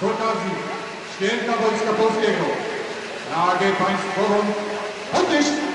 z okazji Święta Wojska Polskiego flagę państwową podnieść.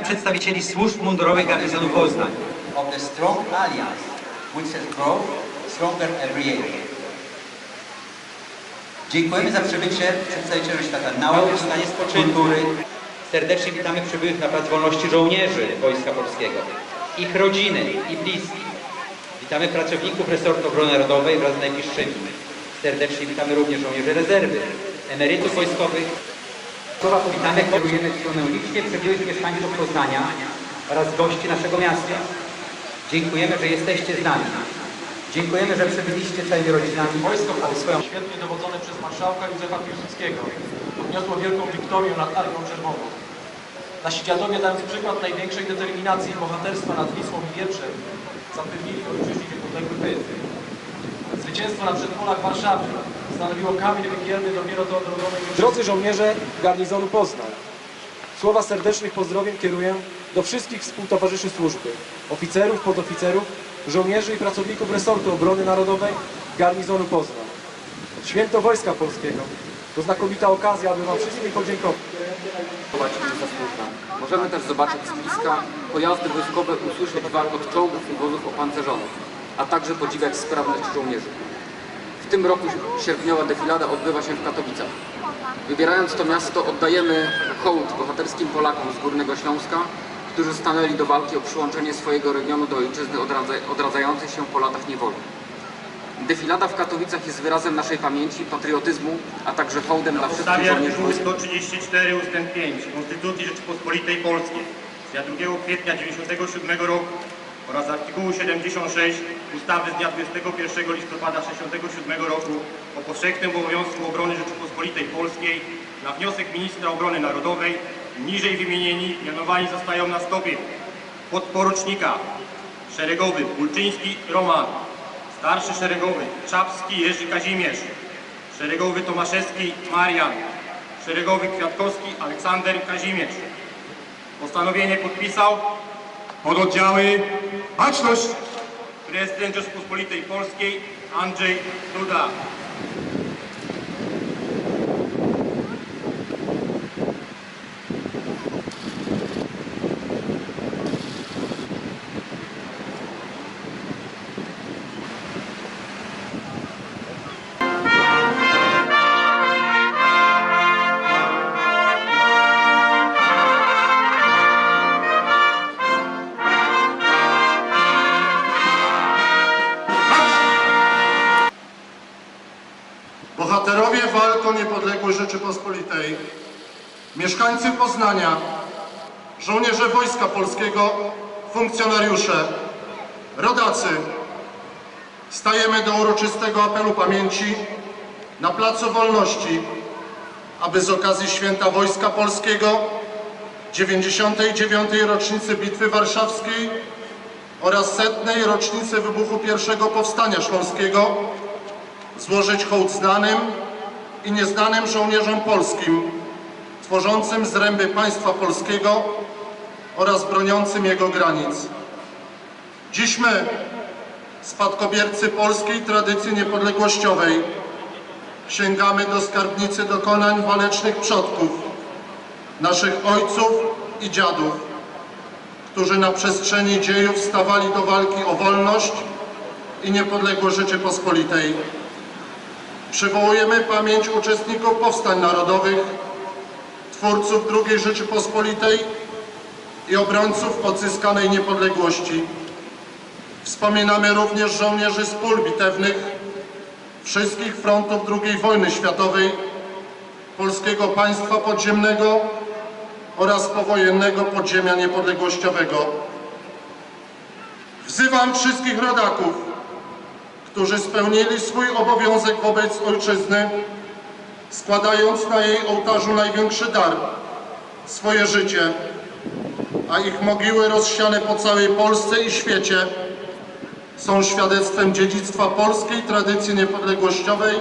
Witamy przedstawicieli służb mundurowych garnizonu Poznań. of the strong alliance which has grown stronger every year. Dziękujemy za przybycie przedstawicieli świata nauki, stanie kultury. Serdecznie witamy przybyłych na Plac Wolności żołnierzy Wojska Polskiego, ich rodziny i bliskich. Witamy pracowników resortu obrony narodowej wraz z najbliższymi. Serdecznie witamy również żołnierzy rezerwy, emerytów wojskowych, Słowa powitamy kierujemy w stronę licznie przybyłych mieszkańców Poznania oraz gości naszego miasta. Dziękujemy, że jesteście z nami. Dziękujemy, że przybyliście całymi rodzinami, Wojsko Polskie, świetnie dowodzone przez marszałka Józefa Piłsudskiego, odniosło wielką wiktorię nad Armią Czerwoną. Nasi dziadowie, dając przykład największej determinacji i bohaterstwa nad Wisłą i Wieprzem, zapewnili ojczyźnie niepodległy byt. Zwycięstwo na przedpolach Warszawy stanowiło kamień węgielny dopiero do odrodzonej Drodzy żołnierze garnizonu Poznań, słowa serdecznych pozdrowień kieruję do wszystkich współtowarzyszy służby, oficerów, podoficerów, żołnierzy i pracowników resortu obrony narodowej garnizonu Poznań. Święto Wojska Polskiego to znakomita okazja, aby Wam wszystkim podziękować. Możemy też zobaczyć z bliska pojazdy wojskowe, usłyszeć warkot czołgów i wozów opancerzonych, a także podziwiać sprawność żołnierzy. W tym roku sierpniowa defilada odbywa się w Katowicach. Wybierając to miasto oddajemy hołd bohaterskim Polakom z Górnego Śląska, którzy stanęli do walki o przyłączenie swojego regionu do ojczyzny odradza- odradzającej się po latach niewoli. Defilada w Katowicach jest wyrazem naszej pamięci, patriotyzmu, a także hołdem dla wszystkich żołnierzy wojska. 134 ust. 5 Konstytucji Rzeczypospolitej Polskiej z dnia 2 kwietnia 1997 roku oraz artykułu 76 ustawy z dnia 21 listopada 1967 roku o powszechnym obowiązku obrony Rzeczypospolitej Polskiej na wniosek ministra obrony narodowej niżej wymienieni mianowani zostają na stopień podporucznika szeregowy Bulczyński Roman, starszy szeregowy Czapski Jerzy Kazimierz, szeregowy Tomaszewski Marian, szeregowy Kwiatkowski Aleksander Kazimierz. Postanowienie podpisał Pododdziały baczność. prezydent Rzeczpospolitej Polskiej Andrzej Duda. Mieszkańcy Poznania, żołnierze Wojska Polskiego, funkcjonariusze, rodacy, stajemy do uroczystego apelu pamięci na Placu Wolności, aby z okazji Święta Wojska Polskiego, 99. rocznicy Bitwy Warszawskiej oraz setnej rocznicy wybuchu pierwszego Powstania Śląskiego złożyć hołd znanym i nieznanym żołnierzom polskim, tworzącym zręby państwa polskiego oraz broniącym jego granic. Dziś my, spadkobiercy polskiej tradycji niepodległościowej, sięgamy do skarbnicy dokonań walecznych przodków, naszych ojców i dziadów, którzy na przestrzeni dziejów stawali do walki o wolność, i niepodległość Rzeczypospolitej. Przywołujemy pamięć uczestników powstań narodowych, twórców II Rzeczypospolitej i obrońców odzyskanej niepodległości. Wspominamy również żołnierzy z pól bitewnych wszystkich frontów II wojny światowej, polskiego państwa podziemnego oraz powojennego podziemia niepodległościowego. Wzywam wszystkich rodaków, którzy spełnili swój obowiązek wobec ojczyzny, składając na jej ołtarzu największy dar swoje życie, a ich mogiły rozsiane po całej Polsce i świecie są świadectwem dziedzictwa polskiej tradycji niepodległościowej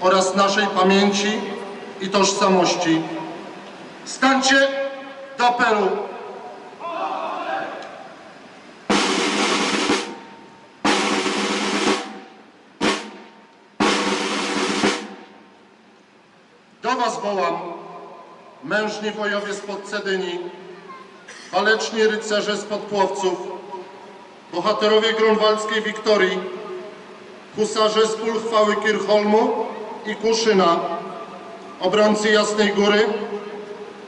oraz naszej pamięci i tożsamości. Stańcie do apelu! Wołam, mężni wojowie spod Cedyni, waleczni rycerze spod Płowców, bohaterowie grunwaldzkiej Wiktorii, husarze z pól chwały Kirchholmu i Kuszyna, obrońcy Jasnej Góry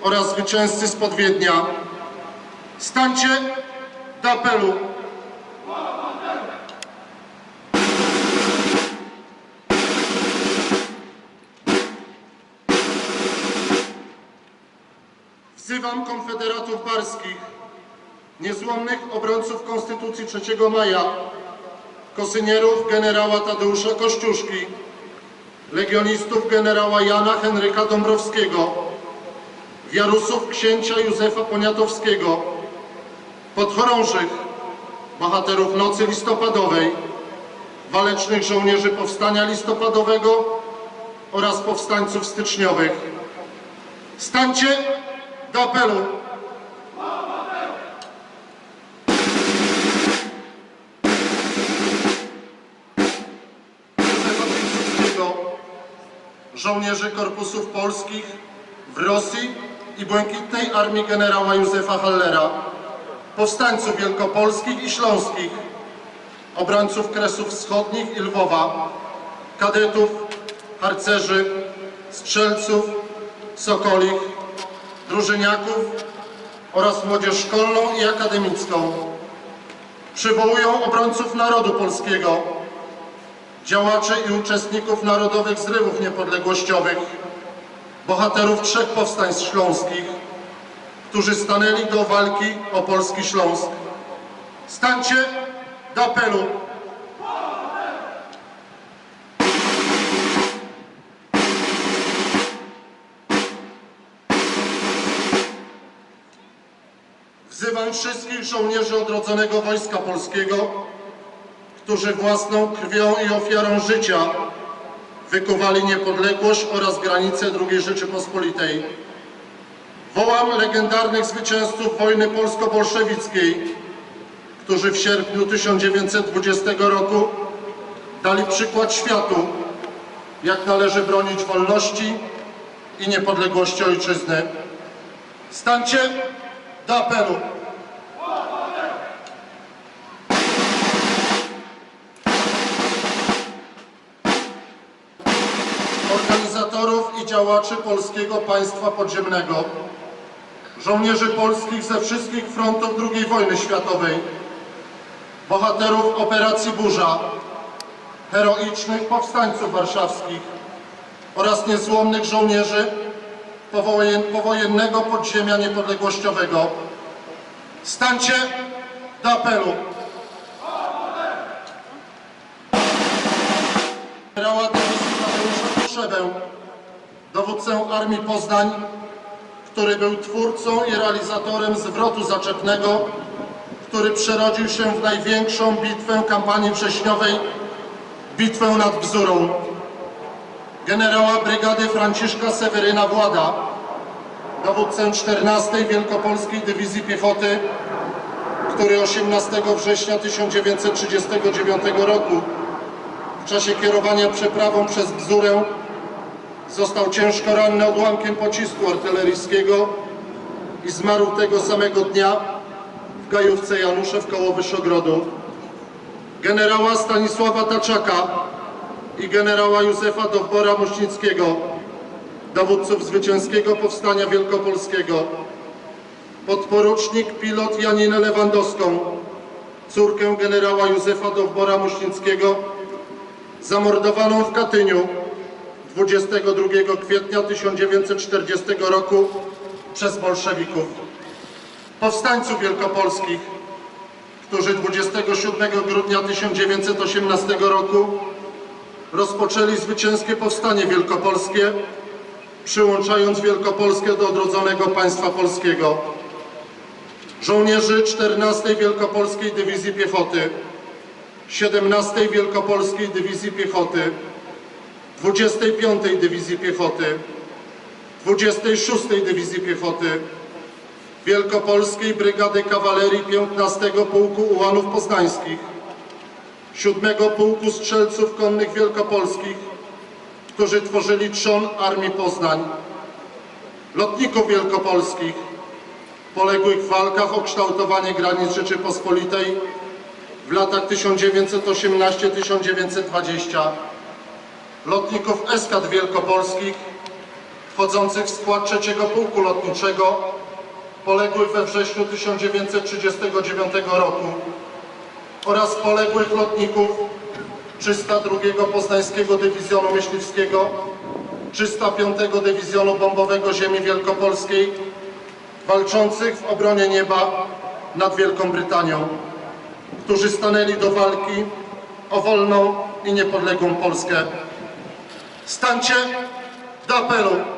oraz zwycięzcy spod Wiednia. Stańcie do apelu! Wzywam konfederatów barskich, niezłomnych obrońców Konstytucji 3 maja, kosynierów generała Tadeusza Kościuszki, legionistów generała Jana Henryka Dąbrowskiego, wiarusów księcia Józefa Poniatowskiego, podchorążych, bohaterów Nocy Listopadowej, walecznych żołnierzy Powstania Listopadowego oraz powstańców styczniowych. Stańcie do apelu! Żołnierzy korpusów polskich w Rosji i Błękitnej Armii generała Józefa Hallera, powstańców wielkopolskich i śląskich, obrońców Kresów Wschodnich i Lwowa, kadetów, harcerzy, strzelców, sokolich, drużyniaków oraz młodzież szkolną i akademicką. Przywołują obrońców narodu polskiego, działaczy i uczestników narodowych zrywów niepodległościowych, bohaterów trzech powstań śląskich, którzy stanęli do walki o polski Śląsk. Stańcie do apelu! Wzywam wszystkich żołnierzy odrodzonego Wojska Polskiego, którzy własną krwią i ofiarą życia wykuwali niepodległość oraz granice II Rzeczypospolitej. Wołam legendarnych zwycięzców wojny polsko-bolszewickiej, którzy w sierpniu 1920 roku dali przykład światu, jak należy bronić wolności i niepodległości ojczyzny. Stańcie do apelu! Organizatorów i działaczy Polskiego Państwa Podziemnego, żołnierzy polskich ze wszystkich frontów II wojny światowej, bohaterów operacji Burza, heroicznych powstańców warszawskich oraz niezłomnych żołnierzy powojen, powojennego podziemia niepodległościowego. Stańcie do apelu. Generała Tadeusza Potrzebę, dowódcę Armii Poznań, który był twórcą i realizatorem zwrotu zaczepnego, który przerodził się w największą bitwę kampanii wrześniowej, bitwę nad Bzurą generała brygady Franciszka Seweryna Włada, dowódcę 14 Wielkopolskiej Dywizji Piechoty, który 18 września 1939 roku w czasie kierowania przeprawą przez Bzurę został ciężko ranny odłamkiem pocisku artyleryjskiego i zmarł tego samego dnia w gajówce Januszew koło Wyszogrodu. generała Stanisława Taczaka i generała Józefa Dowbora-Muśnickiego, dowódców Zwycięskiego Powstania Wielkopolskiego, podporucznik pilot Janinę Lewandowską, córkę generała Józefa Dowbora-Muśnickiego, zamordowaną w Katyniu 22 kwietnia 1940 roku przez bolszewików. Powstańców wielkopolskich, którzy 27 grudnia 1918 roku rozpoczęli zwycięskie powstanie wielkopolskie, przyłączając Wielkopolskę do odrodzonego państwa polskiego. Żołnierzy 14 Wielkopolskiej Dywizji Piechoty, 17 Wielkopolskiej Dywizji Piechoty, 25 Dywizji Piechoty, 26 Dywizji Piechoty, Wielkopolskiej Brygady Kawalerii 15 Pułku Ułanów Poznańskich, 7 Pułku Strzelców Konnych Wielkopolskich, którzy tworzyli trzon Armii Poznań, lotników wielkopolskich, poległych w walkach o kształtowanie granic Rzeczypospolitej w latach 1918-1920, lotników eskad wielkopolskich wchodzących w skład trzeciego Pułku Lotniczego poległych we wrześniu 1939 roku oraz poległych lotników 302 Poznańskiego Dywizjonu Myśliwskiego, 305 Dywizjonu Bombowego Ziemi Wielkopolskiej, walczących w obronie nieba nad Wielką Brytanią, którzy stanęli do walki o wolną i niepodległą Polskę. Stańcie do apelu!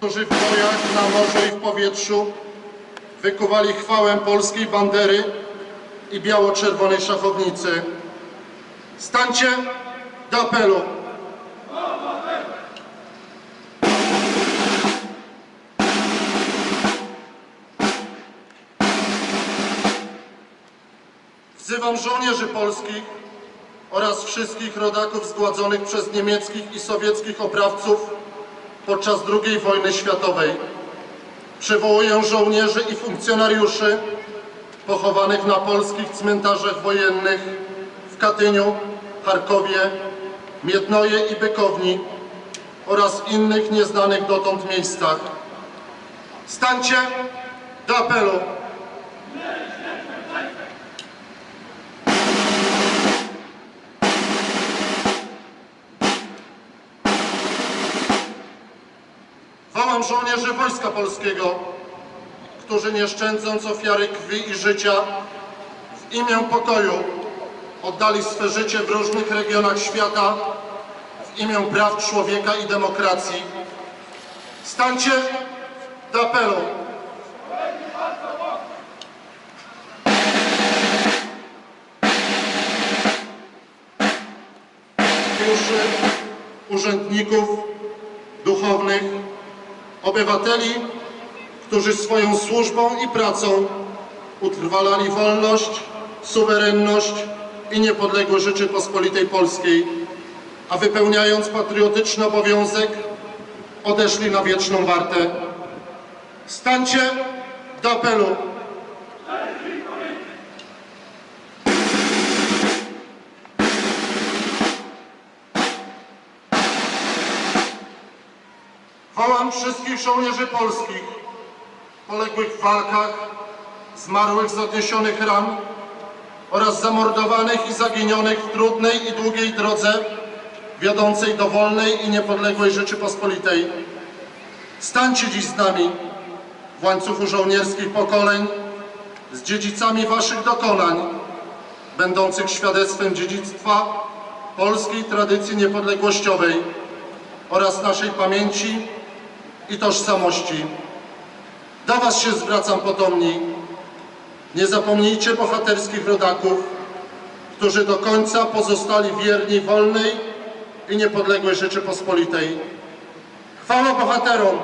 Którzy w bojach na morzu i w powietrzu wykuwali chwałę polskiej bandery i biało-czerwonej szachownicy. Stańcie do apelu. Wzywam żołnierzy polskich oraz wszystkich rodaków zgładzonych przez niemieckich i sowieckich oprawców podczas II wojny światowej. Przywołuję żołnierzy i funkcjonariuszy pochowanych na polskich cmentarzach wojennych w Katyniu, Charkowie, Miednoje i Bykowni oraz innych nieznanych dotąd miejscach. Stańcie do apelu. Żołnierzy Wojska Polskiego, którzy nie szczędząc ofiary krwi i życia w imię pokoju oddali swe życie w różnych regionach świata w imię praw człowieka i demokracji. Stańcie do apelu. Urzędników, duchownych, obywateli, którzy swoją służbą i pracą utrwalali wolność, suwerenność i niepodległość Rzeczypospolitej Polskiej, a wypełniając patriotyczny obowiązek, odeszli na wieczną wartę. Stańcie do apelu. Wołam wszystkich żołnierzy polskich, poległych w walkach, zmarłych z odniesionych ran oraz zamordowanych i zaginionych w trudnej i długiej drodze wiodącej do wolnej i niepodległej Rzeczypospolitej. Stańcie dziś z nami w łańcuchu żołnierskich pokoleń z dziedzicami waszych dokonań, będących świadectwem dziedzictwa polskiej tradycji niepodległościowej oraz naszej pamięci i tożsamości. Do Was się zwracam potomni. Nie zapomnijcie bohaterskich rodaków, którzy do końca pozostali wierni wolnej i niepodległej Rzeczypospolitej. Chwała bohaterom!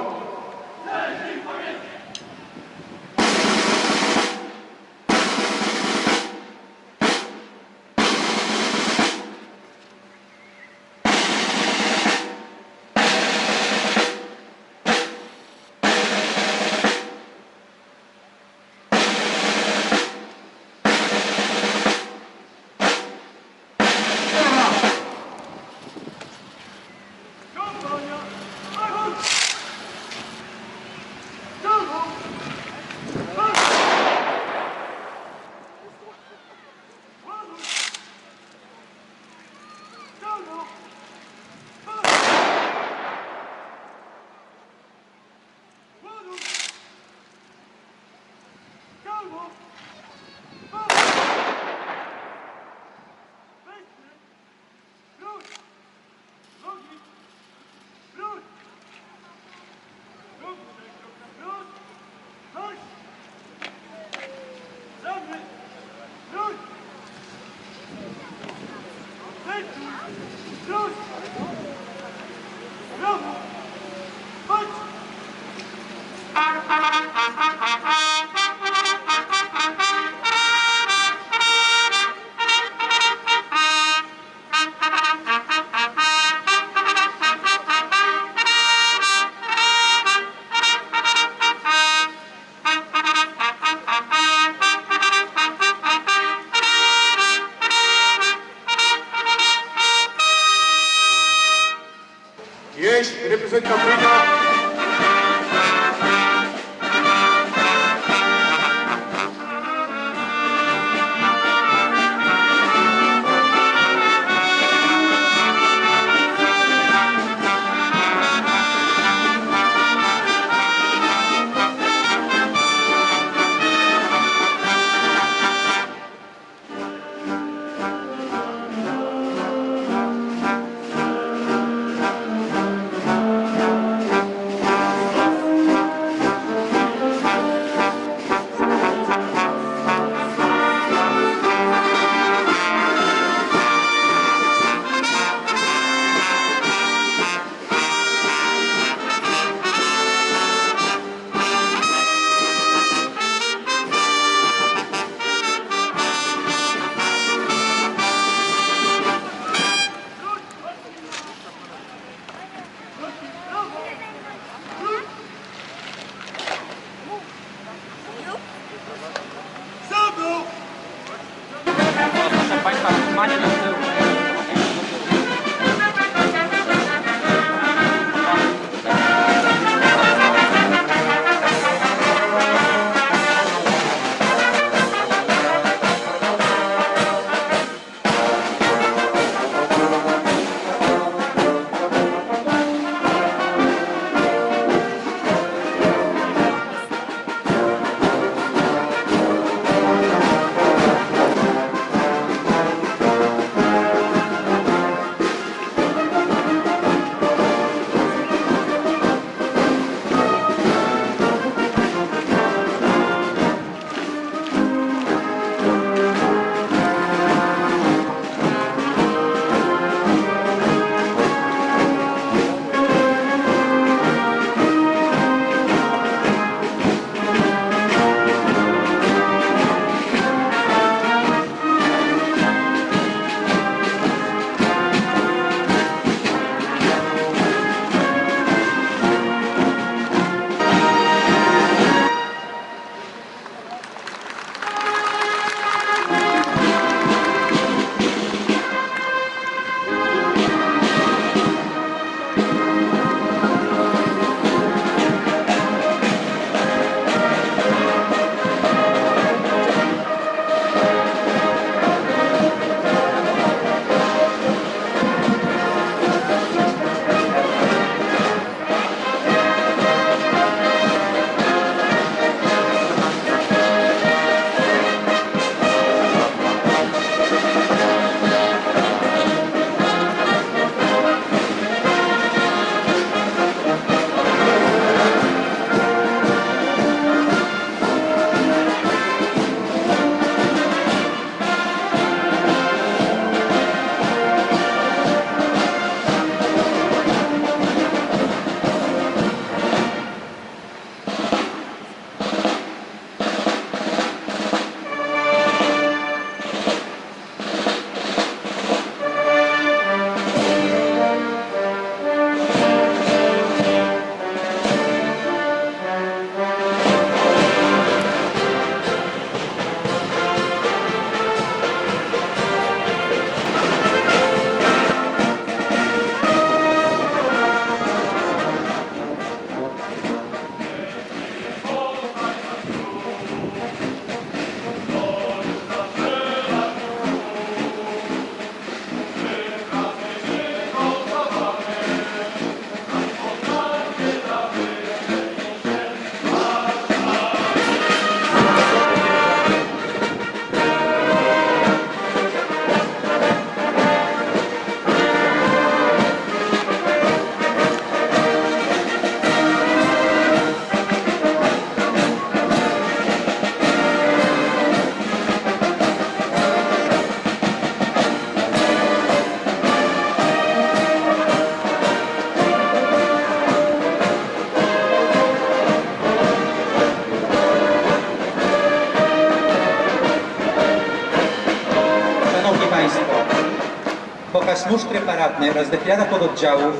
Oraz defilada pododdziałów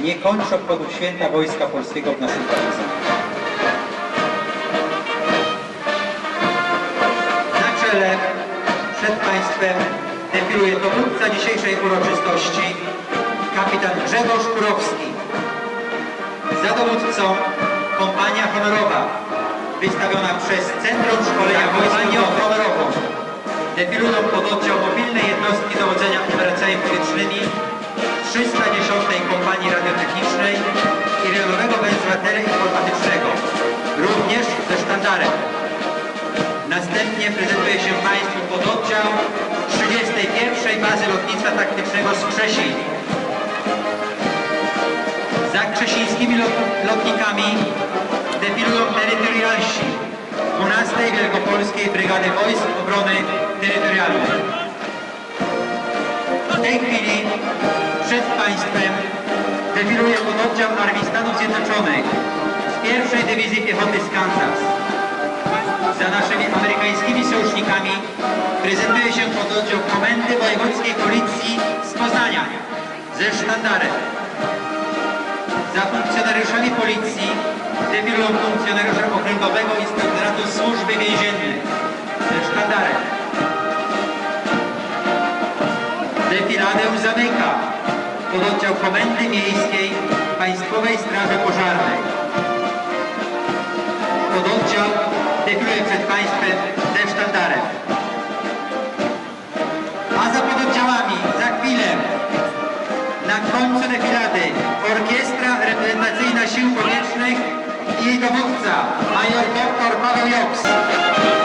nie kończy obchodów święta Wojska Polskiego w naszym garnizonie. Na czele przed Państwem defiluje dowódca dzisiejszej uroczystości, kapitan Grzegorz Kurowski. Za dowódcą kompania honorowa, wystawiona przez Centrum Szkolenia Wojska Honorową. Defilują pododdział mobilnej jednostki dowodzenia operacjami powietrznymi 310 Kompanii Radiotechnicznej i rejonowego węzła teleinformatycznego, również ze sztandarem. Następnie prezentuje się Państwu pododdział 31 Bazy Lotnictwa Taktycznego z Krzesin. Za krzesińskimi lot- lotnikami defilują terytorialsi 12 Wielkopolskiej Brygady Wojsk Obrony Terytorialnej. W tej chwili przed Państwem defiluje pododdział Armii Stanów Zjednoczonych z pierwszej Dywizji Piechoty z Kansas. Za naszymi amerykańskimi sojusznikami prezentuje się pododdział Komendy Wojewódzkiej Policji z Poznania ze sztandarem. Za funkcjonariuszami policji defilują funkcjonariusze Okręgowego Inspektoratu Służby Więziennej ze sztandarem. Defiladę zamyka pododdział Komendy Miejskiej Państwowej Straży Pożarnej. Pododdział defiluje przed Państwem ze sztandarem. A za pododdziałami za chwilę na końcu defilady Orkiestra Reprezentacyjna Sił Powietrznych i jej dowódca, major dr Paweł